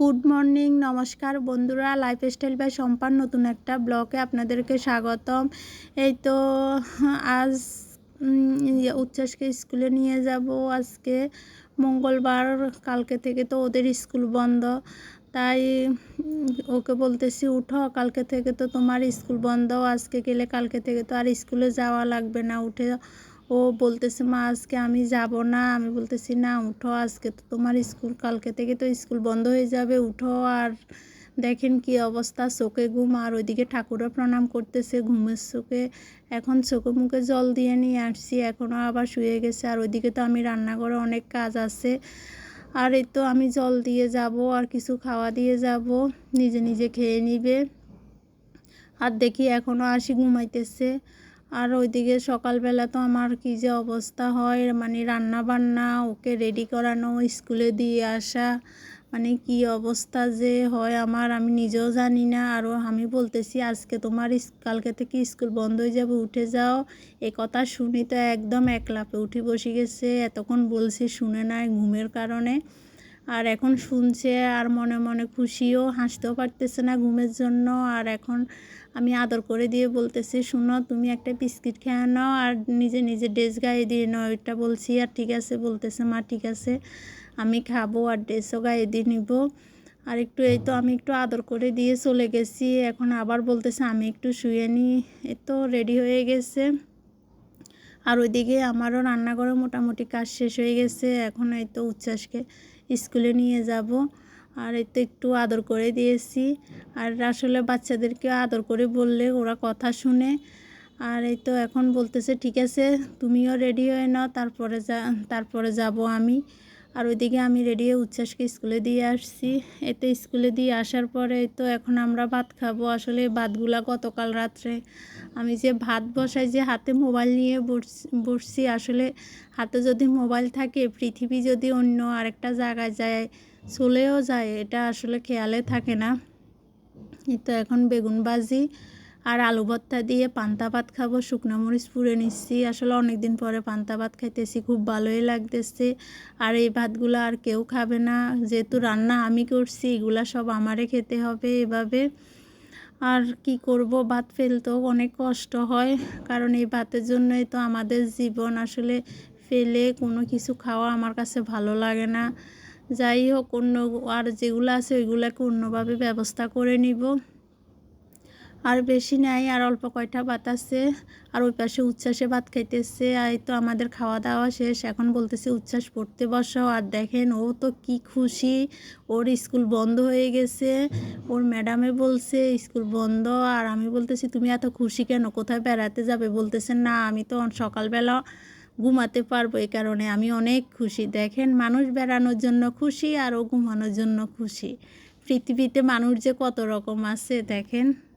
Good morning নমস্কার বন্ধুরা। Lifestyle by Sampann নতুন একটা ব্লগে আপনাদেরকে স্বাগতম। এই তো আজ ইয়ে, উচ্ছ্বাসকে স্কুলে নিয়ে যাব। আজকে মঙ্গলবার কালকে থেকে তো ওদের স্কুল বন্ধ। তাই ওকে বলতেছি উঠো কালকে থেকে তো তোমার স্কুল বন্ধ। আজকে গেলে কালকে থেকে তো আর স্কুলে যাওয়া লাগবে না। উঠে ও বলতেছে, মা, আজকে আমি যাব না। আমি বলতেছি, না, উঠো, আজকে তো তোমার স্কুল, কালকে থেকে তো স্কুল বন্ধ হয়ে যাবে, উঠো। আর দেখেন কি অবস্থা, চোখে ঘুম, আর ওইদিকে ঠাকুরও প্রণাম করতেছে, ঘুমের চোখে। এখন চোখে মুখে জল দিয়ে নিয়ে আসছি এখনও আবার শুয়ে গেছে। আর ওইদিকে তো আমি রান্নাঘরে অনেক কাজ আছে। আর এই তো আমি জল দিয়ে যাব, আর কিছু খাওয়া দিয়ে যাব, নিজে নিজে খেয়ে নিবে। আর দেখি এখনও আসি ঘুমাইতেছে। আর ওইদিকে সকালবেলা তো আমার কী যে অবস্থা হয় মানে রান্না বান্না ওকে রেডি করানো, স্কুলে দিয়ে আসা মানে কি অবস্থা যে হয় আমার আমি নিজেও জানি না। আরও আমি বলতেছি, আজকে তোমার কালকে থেকে স্কুল বন্ধ হয়ে যাবে, উঠে যাও। এ কথা শুনি তো একদম একলাপে উঠে বসে গেছে, এতক্ষণ বলছি শুনে নাই ঘুমের কারণে। আর এখন শুনছে আর মনে মনে খুশিও, হাসতেও পারতেছে না ঘুমের জন্য। আর এখন আমি আদর করে দিয়ে বলতেছি, শুনো, তুমি একটা বিস্কিট খেয়ে নাও আর নিজে নিজে ড্রেস গায়ে দিয়ে নাও। এটা বলছি, আর ঠিক আছে, বলতেছে, মা, ঠিক আছে, আমি খাব আর ড্রেসও গায়ে দিয়ে নিব। আর একটু এই তো আমি একটু আদর করে দিয়ে চলে গেছি। এখন আবার বলতেছে, আমি একটু শুয়ে নিই এই তো রেডি হয়ে গেছে। আর ওইদিকে আমারও রান্নাঘরও মোটামুটি কাজ শেষ হয়ে গেছে। এখন এই তো উচ্ছ্বাসকে স্কুলে নিয়ে যাব। আর এই তো একটু আদর করে দিয়েছি। আর আসলে বাচ্চাদেরকে আদর করে বললে ওরা কথা শুনে। আর এই তো এখন বলতেছে, ঠিক আছে, তুমিও রেডি হয়ে নাও, তারপরে যা, তারপরে যাব আমি। আর ওইদিকে আমি রেডি হয়ে উচ্ছ্বাসকে স্কুলে দিয়ে আসছি। এতে স্কুলে দিয়ে আসার পরে তো এখন আমরা ভাত খাব। আসলে ভাতগুলা গতকাল রাত্রে আমি যে ভাত বসাই, যে হাতে মোবাইল নিয়ে বসছি, আসলে হাতে যদি মোবাইল থাকে, পৃথিবী যদি অন্য আরেকটা জায়গায় যায়, চলেও যায়, এটা আসলে খেয়ালে থাকে না। তো এখন বেগুন ভাজি আর আলু ভর্তা দিয়ে পান্তা ভাত খাব, শুকনো মরিচ পুড়ে নিচ্ছি। আসলে অনেক দিন পরে পান্তা ভাত খাইতেছি, খুব ভালোই লাগতেছে। আর এই ভাতগুলো আর কেউ খাবে না। যেহেতু রান্না আমি করছি, এগুলা সব আমারে খেতে হবে এভাবে। আর কি করব, ভাত ফেলতেও অনেক কষ্ট হয়। কারণ এই ভাতের জন্যই তো আমাদের জীবন আসলে ফেলে, কোনো কিছু খাওয়া আমার কাছে ভালো লাগে না। যাই হোক, অন্য আর যেগুলো আছে ওইগুলোকে অন্যভাবে ব্যবস্থা করে নিব। আর বেশি নাই, আর অল্প কয়টা ভাত আছে। আর ওই পাশে উচ্ছ্বাসে ভাত খাইতেছে। আর তো আমাদের খাওয়া দাওয়া শেষ। এখন বলতেছে, উচ্ছ্বাস পড়তে বসাও আর দেখেন, ও তো কি খুশি। ওর স্কুল বন্ধ হয়ে গেছে। ওর ম্যাডামে বলছে, স্কুল বন্ধ। আর আমি বলতেছি, তুমি এত খুশি কেন? কোথায় বেড়াতে যাবে? বলতেছে, না, আমি তো সকালবেলা ঘুমাতে পারব এই কারণে। আমি অনেক খুশি। দেখেন, মানুষ বেড়ানোর জন্য খুশি আর ও ঘুমানোর জন্য খুশি। পৃথিবীতে মানুষ যে কত রকম আছে, দেখেন।